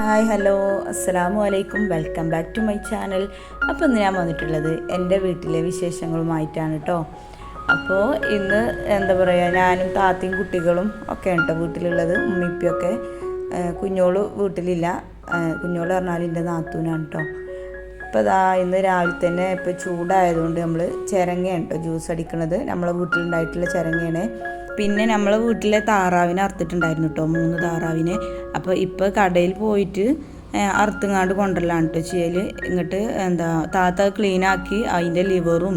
Hi hello. അസ്സലാമു അലൈക്കും welcome back to my channel. അപ്പോൾ ഇന്ന് ഞാൻ വന്നിട്ടുള്ളത് എന്റെ വീട്ടിലെ വിശേഷങ്ങളുമായിട്ടാണ് കേട്ടോ അപ്പോൾ ഇന്ന് എന്താ പറയുക ഞാനും താത്തയും കുട്ടികളും ഒക്കെ കേട്ടോ വീട്ടിലുള്ളത്. ഉമ്മിപ്പിയൊക്കെ കുഞ്ഞോൾ വീട്ടിലില്ല. കുഞ്ഞോൾ പറഞ്ഞാൽ എന്റെ നാത്തൂനാണ് കേട്ടോ അപ്പോൾ ഇതാ ഇന്ന് രാവിലെ തന്നെ ഇപ്പോൾ ചൂടായതുകൊണ്ട് നമ്മൾ ചിരങ്ങയാണ് കേട്ടോ ജ്യൂസ് അടിക്കണത്. നമ്മളെ വീട്ടിലുണ്ടായിട്ടുള്ള ചിരങ്ങയാണ്. പിന്നെ നമ്മളെ വീട്ടിലെ താറാവിനെ അറുത്തിട്ടുണ്ടായിരുന്നു കേട്ടോ മൂന്ന് താറാവിനെ. അപ്പോൾ ഇപ്പോൾ കടയിൽ പോയിട്ട് അറുത്തുങ്ങാണ്ട് കൊണ്ടുവരലാണ് കേട്ടോ ചെയ്യൽ എന്നിട്ട് എന്താ താത്ത ക്ലീനാക്കി അതിന്റെ ലിവറും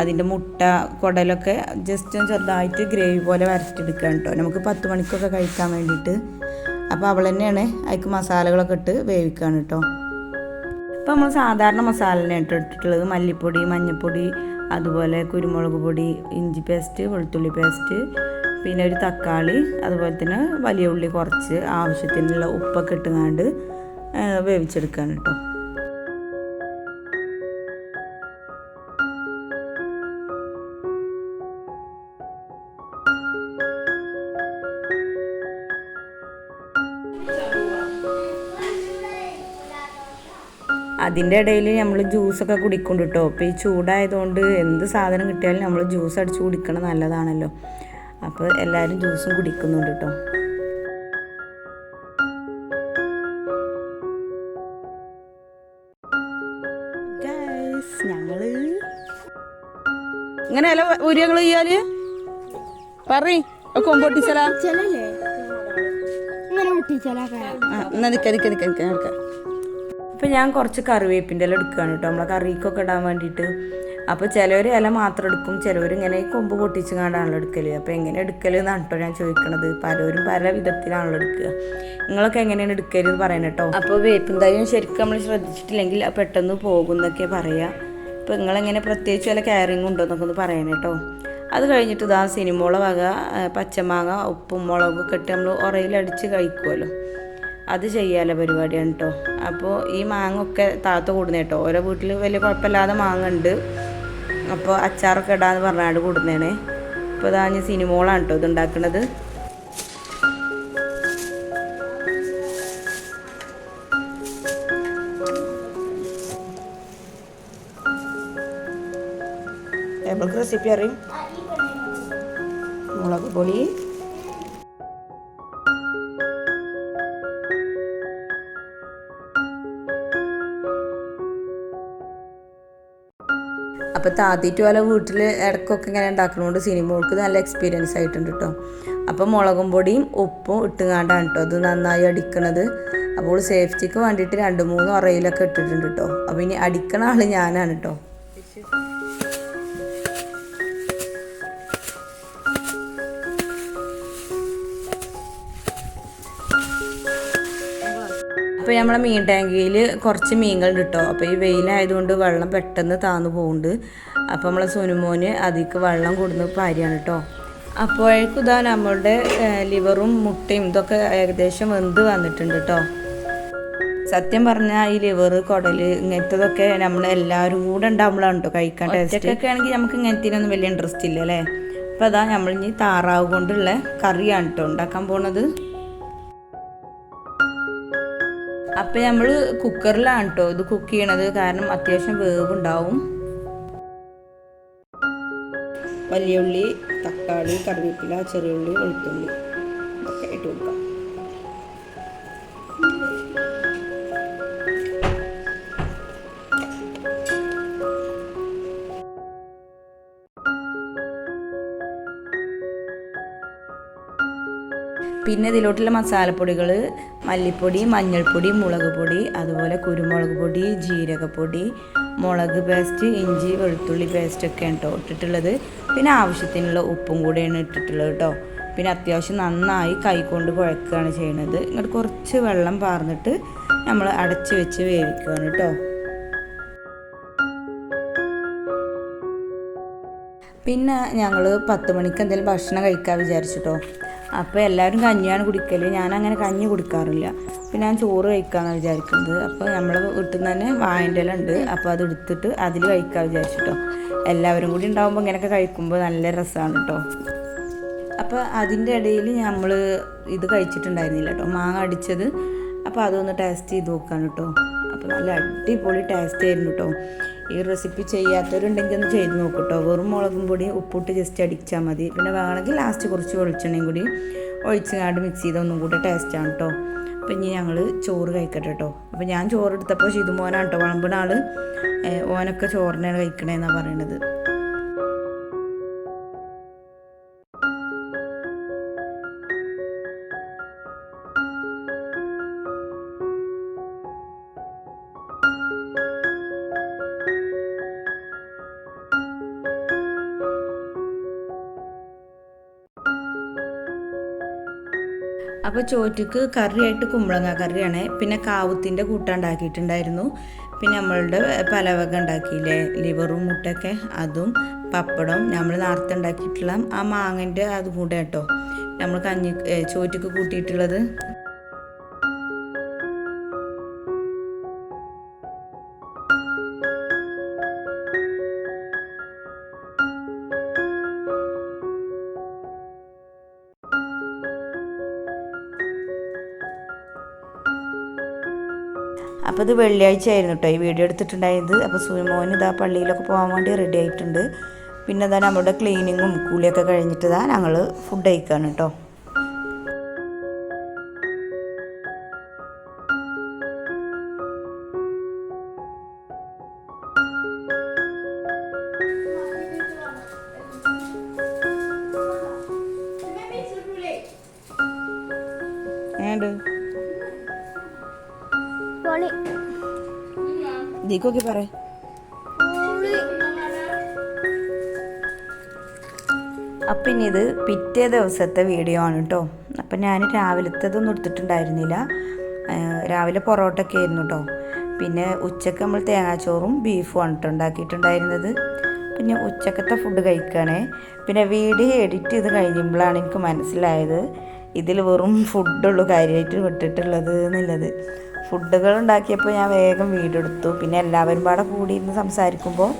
അതിന്റെ മുട്ട കുടലൊക്കെ ജസ്റ്റ് ചെറുതായിട്ട് ഗ്രേവി പോലെ വരച്ചെടുക്കുകയാണ് കേട്ടോ നമുക്ക് പത്ത് മണിക്കൊക്കെ കഴിക്കാൻ വേണ്ടിയിട്ട്. അപ്പോൾ അവൾ തന്നെയാണ് അതിക്ക് മസാലകളൊക്കെ ഇട്ട് വേവിക്കുകയാണ് കേട്ടോ ഇപ്പോൾ നമ്മൾ സാധാരണ മസാല തന്നെ കേട്ടോ ഇട്ടിട്ടുള്ളത്. മല്ലിപ്പൊടി മഞ്ഞൾപ്പൊടി അതുപോലെ കുരുമുളക് പൊടി ഇഞ്ചി പേസ്റ്റ് വെളുത്തുള്ളി പേസ്റ്റ് പിന്നെ ഒരു തക്കാളി അതുപോലെ തന്നെ വലിയ ഉള്ളി കുറച്ച് ആവശ്യത്തിനുള്ള ഉപ്പൊക്കെ ഇട്ടുങ്ങാണ്ട് വേവിച്ചെടുക്കാൻ കേട്ടോ. അതിന്റെ ഇടയിൽ നമ്മൾ ജ്യൂസൊക്കെ കുടിക്കുന്നുണ്ട് കേട്ടോ. അപ്പോൾ ഈ ചൂടായതുകൊണ്ട് എന്ത് സാധനം കിട്ടിയാലും നമ്മൾ ജ്യൂസ് അടിച്ച് കുടിക്കണം നല്ലതാണല്ലോ. അപ്പോൾ എല്ലാവരും ജ്യൂസും കുടിക്കുന്നുണ്ട് കേട്ടോ. ഞങ്ങൾ ഇങ്ങനെയല്ല ഊര്യങ്ങൾ ചെയ്യാൽ പറയ് ഇങ്ങനെ പൊട്ടിച്ചാലൊക്കെ എന്നാ നിൽക്ക നിൽക്ക അപ്പം ഞാൻ കുറച്ച് കറിവേപ്പിന്റെ എല്ലാം എടുക്കുകയാണ് കേട്ടോ. നമ്മളെ കറിക്കൊക്കെ ഇടാൻ വേണ്ടിയിട്ട്. അപ്പോൾ ചിലവർ ഇല മാത്രം എടുക്കും ചിലവർ ഇങ്ങനെ കൊമ്പ് പൊട്ടിച്ച് കണ്ടാണല്ലോ എടുക്കൽ അപ്പോൾ എങ്ങനെ എടുക്കൽ എന്നാണ് കേട്ടോ ഞാൻ ചോദിക്കണത്. പലരും പല വിധത്തിലാണല്ലോ എടുക്കുക. നിങ്ങളൊക്കെ എങ്ങനെയാണ് എടുക്കൽ എന്ന് പറയണം കേട്ടോ അപ്പോൾ വേപ്പും തൈയും ശരിക്കും നമ്മൾ ശ്രദ്ധിച്ചിട്ടില്ലെങ്കിൽ പെട്ടെന്ന് പോകും എന്നൊക്കെ പറയുക അപ്പോൾ നിങ്ങളെങ്ങനെ പ്രത്യേകിച്ച് വല്ല കെയറിങ് ഉണ്ടോ എന്നൊക്കെ ഒന്ന് പറയണം കേട്ടോ അത് കഴിഞ്ഞിട്ട് ഇതാ സിനിമോള വക പച്ചമാങ്ങ ഉപ്പും മുളകൊക്കെ ഇട്ട് നമ്മൾ ഉറയിലടിച്ച് കഴിക്കുമല്ലോ അത് ചെയ്യാല പരിപാടിയാണ് കേട്ടോ അപ്പോൾ ഈ മാങ്ങ ഒക്കെ താത്ത കൂടുന്ന കേട്ടോ ഓരോ വീട്ടിൽ വലിയ കുഴപ്പമില്ലാതെ മാങ്ങ ഉണ്ട്. അപ്പോൾ അച്ചാറൊക്കെ ഇടാന്ന് പറഞ്ഞാണ്ട് കൂടുന്നതാണ് ഇപ്പോൾ ഇതാ ഞാൻ സിനിമോളാണ് കേട്ടോ ഇത് ഉണ്ടാക്കുന്നത് റെസിപ്പി അറിയും? മുളക് പൊടി. അപ്പോൾ താത്തിയിട്ട് പോലെ വീട്ടിൽ ഇടയ്ക്കൊക്കെ ഇങ്ങനെ ഉണ്ടാക്കുന്നതുകൊണ്ട് സിനിമകൾക്ക് നല്ല എക്സ്പീരിയൻസ് ആയിട്ടുണ്ട് കേട്ടോ അപ്പോൾ മുളകും പൊടിയും ഉപ്പും ഇട്ടുങ്ങാണ്ടാണ് കേട്ടോ അത് നന്നായി അടിക്കണത്. അപ്പോൾ സേഫ്റ്റിക്ക് വേണ്ടിയിട്ട് രണ്ട് മൂന്ന് ഉറയിലൊക്കെ ഇട്ടിട്ടുണ്ട് കേട്ടോ അപ്പോൾ ഇനി അടിക്കണ ആൾ ഞാനാണ് കേട്ടോ അപ്പോൾ നമ്മളെ മീൻ ടാങ്കിയിൽ കുറച്ച് മീനുകളുണ്ട് കേട്ടോ അപ്പോൾ ഈ വെയിലായതുകൊണ്ട് വെള്ളം പെട്ടെന്ന് താന്നു പോകുന്നുണ്ട് അപ്പോൾ നമ്മളെ സുനുമോന് അതിക്ക് വെള്ളം കൊടുന്ന് പാരിയാണ് കേട്ടോ അപ്പോഴേക്കും ഇതാ നമ്മളുടെ ലിവറും മുട്ടയും ഇതൊക്കെ ഏകദേശം വെന്ത് വന്നിട്ടുണ്ട് കേട്ടോ സത്യം പറഞ്ഞാൽ ഈ ലിവർ കുടൽ ഇങ്ങനത്തതൊക്കെ നമ്മൾ എല്ലാവരും കൂടെ ഉണ്ടാകുമ്പോഴാണ് കേട്ടോ കഴിക്കാൻ ടേസ്റ്റ്. ഒക്കെ ആണെങ്കിൽ നമുക്ക് ഇങ്ങനത്തേനൊന്നും വലിയ ഇൻട്രസ്റ്റ് ഇല്ല അല്ലേ അപ്പോൾ അതാ നമ്മൾ ഇനി താറാവ് കൊണ്ടുള്ള കറിയാണ് കേട്ടോ ഉണ്ടാക്കാൻ പോണത്. അപ്പം നമ്മൾ കുക്കറിലാണ് കേട്ടോ ഇത് കുക്ക് ചെയ്യണത്. കാരണം അത്യാവശ്യം വേവ് ഉണ്ടാവും വലിയ ഉള്ളി തക്കാളി കറിവേപ്പില ചെറിയുള്ളി വെളുത്തുള്ളി ഒക്കെ ഇട്ട് കൊടുക്കാം. പിന്നെ ഇതിലോട്ടുള്ള മസാലപ്പൊടികൾ മല്ലിപ്പൊടി മഞ്ഞൾപ്പൊടി മുളക് പൊടി അതുപോലെ കുരുമുളക് പൊടി ജീരകപ്പൊടി മുളക് പേസ്റ്റ് ഇഞ്ചി വെളുത്തുള്ളി പേസ്റ്റ് ഒക്കെ കേട്ടോ ഇട്ടിട്ടുള്ളത്. പിന്നെ ആവശ്യത്തിനുള്ള ഉപ്പും കൂടെയാണ് ഇട്ടിട്ടുള്ളത് കേട്ടോ പിന്നെ അത്യാവശ്യം നന്നായി കൈകൊണ്ട് കുഴക്കുകയാണ് ചെയ്യുന്നത് ഇങ്ങോട്ട് കുറച്ച് വെള്ളം പാർന്നിട്ട് നമ്മൾ അടച്ച് വെച്ച് വേവിക്കുകയാണ് കേട്ടോ പിന്നെ ഞങ്ങൾ പത്ത് മണിക്ക് എന്തെങ്കിലും ഭക്ഷണം കഴിക്കാൻ വിചാരിച്ചിട്ടോ അപ്പോൾ എല്ലാവരും കഞ്ഞിയാണ് കുടിക്കൽ ഞാനങ്ങനെ കഞ്ഞി കുടിക്കാറില്ല. പിന്നെ ഞാൻ ചോറ് കഴിക്കാമെന്നാണ് വിചാരിക്കുന്നത്. അപ്പോൾ നമ്മൾ വീട്ടിൽ നിന്ന് തന്നെ വായന്റെ ഇല ഉണ്ട് അപ്പോൾ അത് എടുത്തിട്ട് അതിൽ കഴിക്കാൻ വിചാരിച്ചിട്ടോ. എല്ലാവരും കൂടി ഉണ്ടാകുമ്പോൾ ഇങ്ങനെയൊക്കെ കഴിക്കുമ്പോൾ നല്ല രസമാണ് കേട്ടോ അപ്പോൾ അതിന്റെ ഇടയിൽ നമ്മൾ ഇത് കഴിച്ചിട്ടുണ്ടായിരുന്നില്ല കേട്ടോ മാങ്ങ അടിച്ചത്. അപ്പോൾ അതൊന്ന് ടേസ്റ്റ് ചെയ്ത് നോക്കാൻ കേട്ടോ അപ്പോൾ നല്ല അടിപൊളി ടേസ്റ്റ് ആയിരുന്നു കേട്ടോ ഈ റെസിപ്പി ചെയ്യാത്തവരുണ്ടെങ്കിൽ ഒന്ന് ചെയ്ത് നോക്കട്ടോ. വെറും മുളകും പൊടി ഉപ്പിട്ട് ജസ്റ്റ് അടിച്ചാൽ മതി. പിന്നെ വേണമെങ്കിൽ ലാസ്റ്റ് കുറച്ച് വെളിച്ചെണ്ണയും കൂടി ഒഴിച്ചങ്ങാണ്ട് മിക്സ് ചെയ്ത് ഒന്നും കൂടി ടേസ്റ്റാണ് കേട്ടോ അപ്പം ഇനി ഞങ്ങൾ ചോറ് കഴിക്കട്ടെ കേട്ടോ അപ്പോൾ ഞാൻ ചോറ് എടുത്തപ്പോൾ ഷിതുമോനാണ് കേട്ടോ വളമ്പിനാൾ ഓനൊക്കെ ചോറിനാണ് കഴിക്കണേന്നാണ് പറയണത്. അപ്പോൾ ചോറ്റക്ക് കറിയായിട്ട് കുമ്പളങ്ങ കറിയാണ്. പിന്നെ കാവുത്തിന്റെ കൂട്ടുണ്ടാക്കിയിട്ടുണ്ടായിരുന്നു പിന്നെ നമ്മളുടെ പലവക ഉണ്ടാക്കിയില്ലേ? ലിവറും മുട്ടയൊക്കെ അതും പപ്പടം നമ്മൾ നേരത്തെ ഉണ്ടാക്കിയിട്ടുള്ള ആ മാങ്ങന്റെ അതും കൂടെ കേട്ടോ നമ്മൾ കഞ്ഞി ചോറ്റുക്ക് കൂട്ടിയിട്ടുള്ളത്. അപ്പോൾ ഇത് വെള്ളിയാഴ്ച ആയിരുന്നു കേട്ടോ ഈ വീഡിയോ എടുത്തിട്ടുണ്ടായത്. അപ്പോൾ സുമോൻ ഇതാ പള്ളിയിലൊക്കെ പോകാൻ വേണ്ടി റെഡി ആയിട്ടുണ്ട്. പിന്നെ ഇതാ നമ്മുടെ ക്ലീനിങ്ങും കൂലിയൊക്കെ കഴിഞ്ഞിട്ട് ഇതാ ഞങ്ങൾ ഫുഡ് കഴിക്കുകയാണ് കേട്ടോ ദീക്കൊക്കെ പറ. അപ്പം ഇനി ഇത് പിറ്റേ ദിവസത്തെ വീഡിയോ ആണ് കേട്ടോ അപ്പം ഞാൻ രാവിലത്തേതൊന്നും എടുത്തിട്ടുണ്ടായിരുന്നില്ല. രാവിലെ പൊറോട്ടൊക്കെ ആയിരുന്നു കേട്ടോ പിന്നെ ഉച്ചയ്ക്ക് നമ്മൾ തേങ്ങാച്ചോറും ബീഫും ആണ് കേട്ടോ ഉണ്ടാക്കിയിട്ടുണ്ടായിരുന്നത്. പിന്നെ ഉച്ചക്കത്തെ ഫുഡ് കഴിക്കുകയാണേ പിന്നെ വീഡിയോ എഡിറ്റ് ചെയ്ത് കഴിയുമ്പോഴാണ് എനിക്ക് മനസ്സിലായത് ഇതിൽ വെറും ഫുഡുള്ളൂ കാര്യമായിട്ട് വിട്ടിട്ടുള്ളത് എന്നുള്ളത്. ഫുഡുകൾ ഉണ്ടാക്കിയപ്പോൾ ഞാൻ വേഗം വീഡിയോ എടുത്തു പിന്നെ എല്ലാവരും പാടെ കൂടി ഇരുന്ന് സംസാരിക്കുമ്പോൾ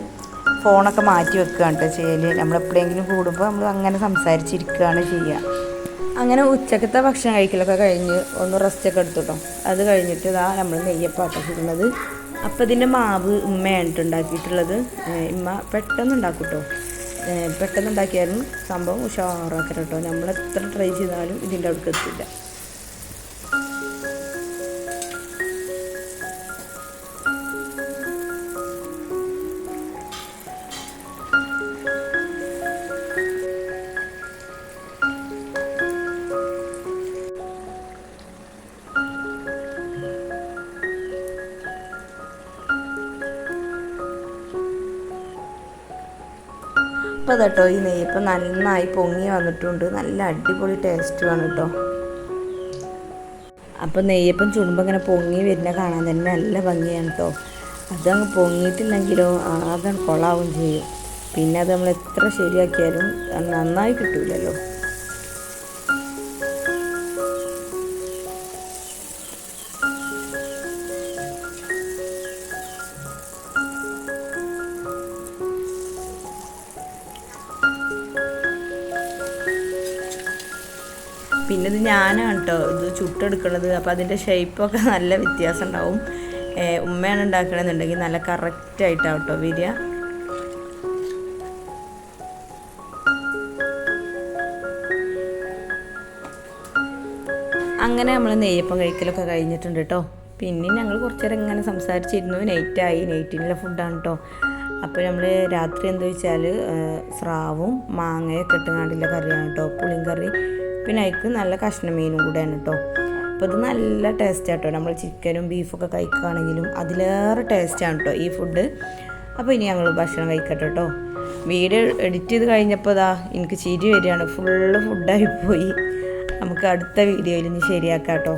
ഫോണൊക്കെ മാറ്റി വെക്കുകയാണ് കേട്ടോ ചെയ്യൽ നമ്മളെപ്പോഴെങ്കിലും കൂടുമ്പോൾ നമ്മൾ അങ്ങനെ സംസാരിച്ചിരിക്കുകയാണ് ചെയ്യുക. അങ്ങനെ ഉച്ചക്കത്തെ ഭക്ഷണം കഴിക്കലൊക്കെ കഴിഞ്ഞ് ഒന്ന് റെസ്റ്റ് ഒക്കെ എടുത്തു കേട്ടോ. അത് കഴിഞ്ഞിട്ട് ഇതാ നമ്മൾ നെയ്യപ്പാട്ടിട്ടുള്ളത് അപ്പം ഇതിന്റെ മാവ് ഉമ്മയാണ് ട്ടോ ഉണ്ടാക്കിയിട്ടുള്ളത് ഉമ്മ പെട്ടെന്ന് ഉണ്ടാക്കും കേട്ടോ. പെട്ടെന്ന് ഉണ്ടാക്കിയാലും സംഭവം ഉഷാറാക്കണം കേട്ടോ. നമ്മൾ എത്ര ട്രൈ ചെയ്താലും ഇതിന്റെ അടുക്ക് എത്തില്ല. അപ്പോൾ കേട്ടോ. ഈ നെയ്യപ്പം നന്നായി പൊങ്ങി വന്നിട്ടുണ്ട്. നല്ല അടിപൊളി ടേസ്റ്റുമാണ് കേട്ടോ. അപ്പോൾ നെയ്യപ്പം ചുടുമ്പോൾ ഇങ്ങനെ പൊങ്ങി വരുന്ന കാണാൻ തന്നെ നല്ല ഭംഗിയാണ് കേട്ടോ. അതങ്ങ് പൊങ്ങിയിട്ടില്ലെങ്കിലോ ആകെ കൊളാവും ചെയ്യും. പിന്നെ അത് നമ്മൾ എത്ര ശരിയാക്കിയാലും നന്നായി കിട്ടൂലല്ലോ. പിന്നെ ഇത് ഞാനാണ് കേട്ടോ ഇത് ചുട്ടെടുക്കണത്. അപ്പോൾ അതിന്റെ ഷേപ്പൊക്കെ നല്ല വ്യത്യാസം ഉണ്ടാവും. ഉമ്മയാണ് ഉണ്ടാക്കണമെന്നുണ്ടെങ്കിൽ നല്ല കറക്റ്റായിട്ടാണ് കേട്ടോ വരിക. അങ്ങനെ നമ്മൾ നെയ്യപ്പം കഴിക്കലൊക്കെ കഴിഞ്ഞിട്ടുണ്ട് കേട്ടോ പിന്നെ ഞങ്ങൾ കുറച്ച് നേരം ഇങ്ങനെ സംസാരിച്ചിരുന്നു. നൈറ്റായി നൈറ്റിനുള്ള ഫുഡാണ് കേട്ടോ അപ്പോൾ നമ്മൾ രാത്രി എന്താ വെച്ചാൽ സ്രാവും മാങ്ങയൊക്കെ ഇട്ടുകൊണ്ടുള്ള കറിയാണ് കേട്ടോ പുളിയും കറി പിന്നെ അതിക്ക് നല്ല കഷ്ണം മീനും കൂടെയാണ് കേട്ടോ അപ്പോൾ ഇത് നല്ല ടേസ്റ്റ് കേട്ടോ നമ്മൾ ചിക്കനും ബീഫൊക്കെ കഴിക്കുകയാണെങ്കിലും അതിലേറെ ടേസ്റ്റാണ് കേട്ടോ ഈ ഫുഡ് അപ്പോൾ ഇനി ഞങ്ങൾ ഭക്ഷണം കഴിക്കട്ടെ കേട്ടോ വീഡിയോ എഡിറ്റ് ചെയ്ത് കഴിഞ്ഞപ്പോൾ ഇതാ എനിക്ക് ചിരി വരികയാണ്. ഫുള്ള് ഫുഡായി പോയി. നമുക്ക് അടുത്ത വീഡിയോയിൽ ഇനി ശരിയാക്കാം കേട്ടോ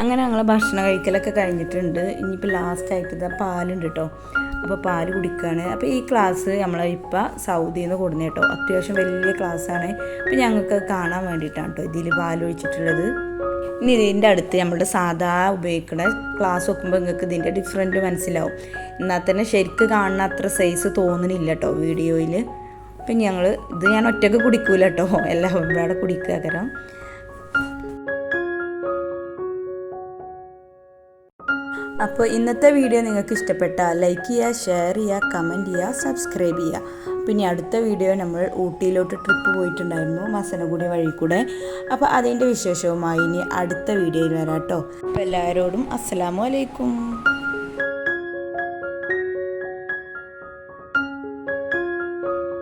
അങ്ങനെ ഞങ്ങൾ ഭക്ഷണം കഴിക്കലൊക്കെ കഴിഞ്ഞിട്ടുണ്ട്. ഇനിയിപ്പോൾ ലാസ്റ്റ് ആയിട്ട് ഇതാ പാലുണ്ട് കേട്ടോ അപ്പോൾ പാൽ കുടിക്കുകയാണ് അപ്പോൾ ഈ ക്ലാസ് നമ്മൾ ഇപ്പം സൗദിയിൽ നിന്ന് കൊടുന്നു കേട്ടോ. അത്യാവശ്യം വലിയ ക്ലാസ്സാണ് അപ്പോൾ ഞങ്ങൾക്ക് കാണാൻ വേണ്ടിയിട്ടാണ് കേട്ടോ ഇതിൽ പാൽ ഒഴിച്ചിട്ടുള്ളത് ഇനി ഇതിന്റെ അടുത്ത് നമ്മളുടെ സാധാ ഉപയോഗിക്കുന്ന ക്ലാസ് വെക്കുമ്പോൾ നിങ്ങൾക്ക് ഇതിന്റെ ഡിഫറെന്റ് മനസ്സിലാവും. എന്നാൽ തന്നെ ശരിക്ക് കാണുന്ന അത്ര സൈസ് തോന്നുന്നില്ല കേട്ടോ വീഡിയോയിൽ അപ്പം ഞങ്ങൾ ഇത് ഞാൻ ഒറ്റയ്ക്ക് കുടിക്കൂല കേട്ടോ എല്ലാവരും കൂടെ കുടിക്കുക കാരണം അപ്പോൾ ഇന്നത്തെ വീഡിയോ നിങ്ങൾക്ക് ഇഷ്ടപ്പെട്ടാൽ ലൈക്ക് ചെയ്യുക ഷെയർ ചെയ്യുക കമന്റ് ചെയ്യുക സബ്സ്ക്രൈബ് ചെയ്യുക. പിന്നെ അടുത്ത വീഡിയോ നമ്മൾ ഊട്ടിയിലോട്ട് ട്രിപ്പ് പോയിട്ടുണ്ടായിരുന്നു മസനഗുഡി വഴി കൂടെ. അപ്പോൾ അതിന്റെ വിശേഷവുമായി ഇനി അടുത്ത വീഡിയോയിൽ വരാം കേട്ടോ. അപ്പോൾ എല്ലാവരോടും അസ്സലാമു അലൈക്കും.